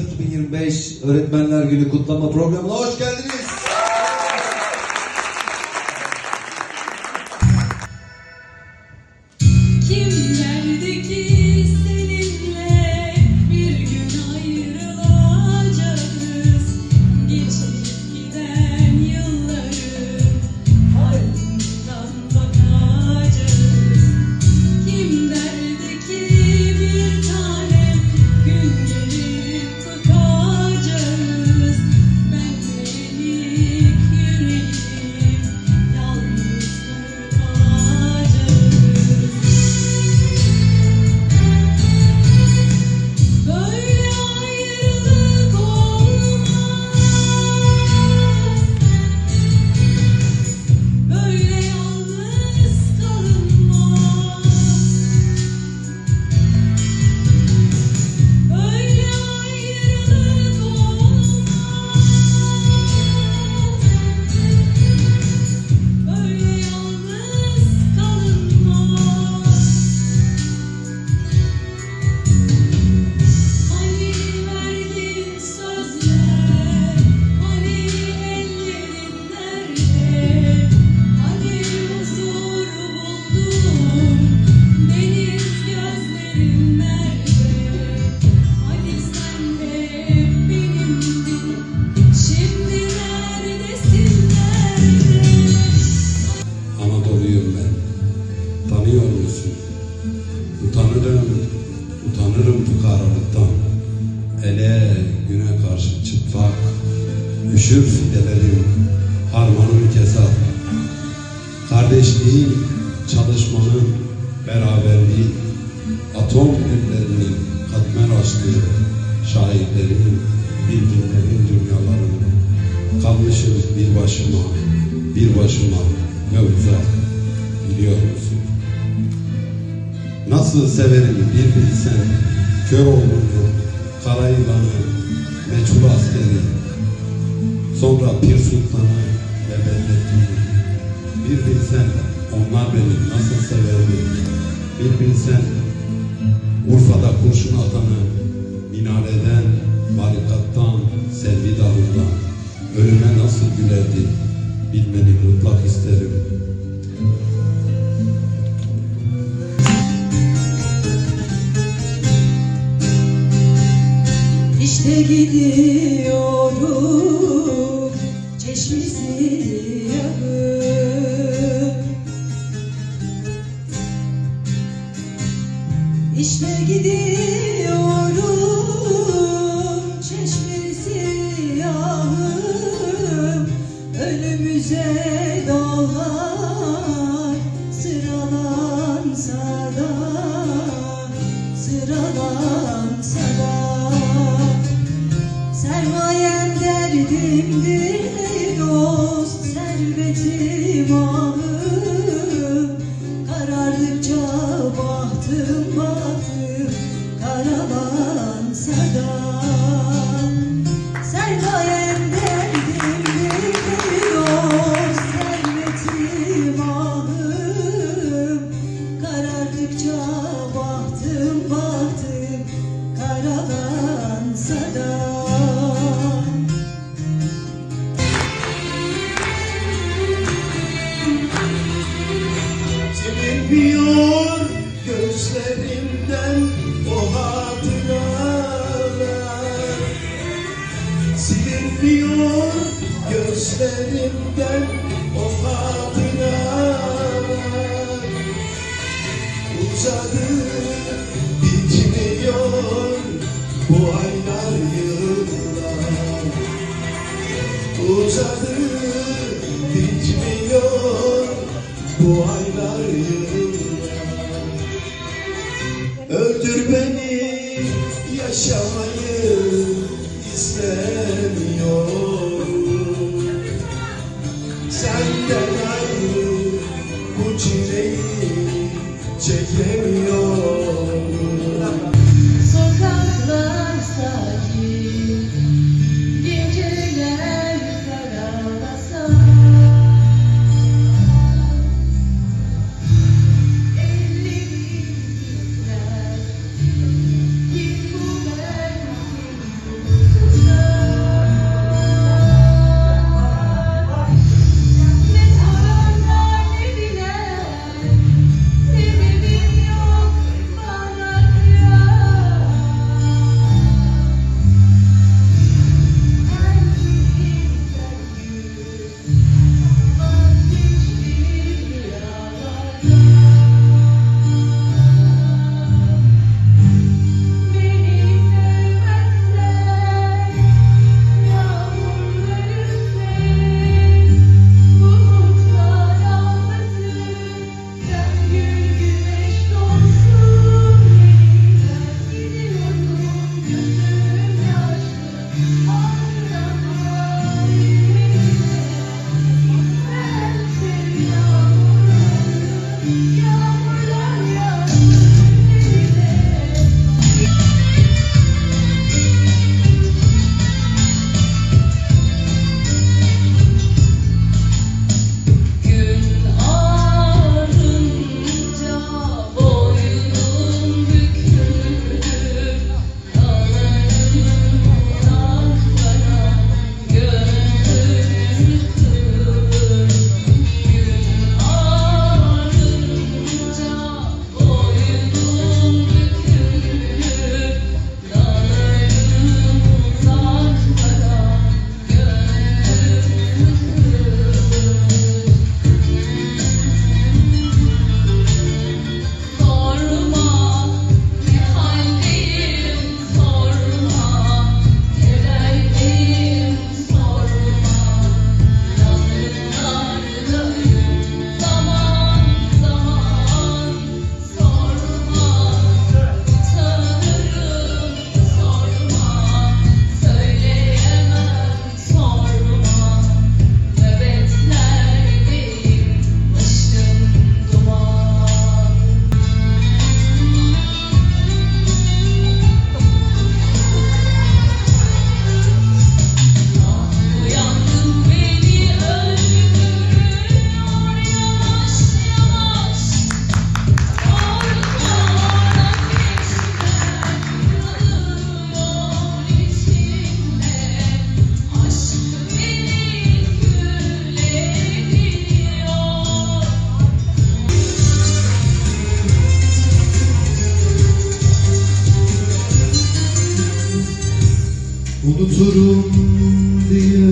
14 2025 Öğretmenler Günü kutlama programına hoş geldiniz. Ele güne karşı çıplak, üşür fidelerim, harmanım kesat. Kardeşliğin, çalışmanın, beraberliği, atom güllerinin katmer aşkı, şairlerin, birbirlerin dünyalarını. Kalmışım bir başıma, bir başıma ne uzak biliyor musun? Nasıl severim bir bilsen, kör olduğunu, kara yılanı, meçhul askeri, sonra Pir Sultan'ı ve Bedrettin'i. Bir bilsen onlar beni nasıl severdi, bir bilsen Urfa'da kurşun atanı, minareden, barikattan, selvi dalından, ölüme nasıl gülerdi, bilmeni mutlak isterim. İşte gidiyorum çeşmesi yakın Önümüze dağlar sıralansa da Sıralansa da. Sermayem derdimdir Silinmiyor gözlerimden o hatıralar Uzadı bitmiyor bu aylar yıllar. Uzadı bitmiyor bu aylar yıllar. Öldür beni yaşamayı istemiyorum. Senden ayrı bu çileyi çekemiyorum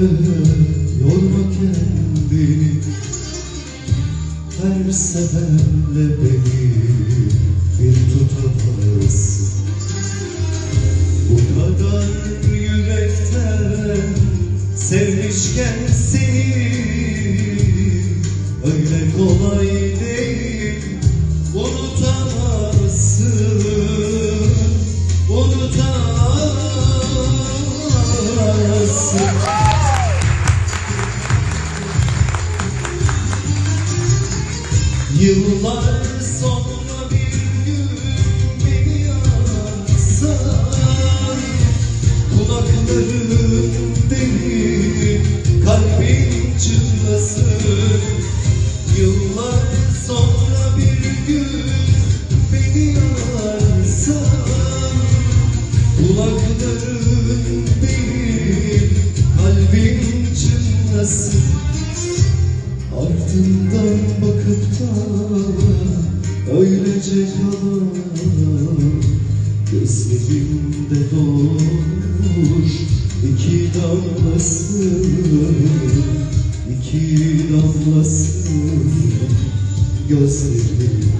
yorma kendini. Her seferle beni bir tutamazsın Bu kadar yürekten sevmişken seni Öyle kolay değil unutamazsın kalan Gözlerimde doğmuş iki damlasın iki damlasın Gözlerim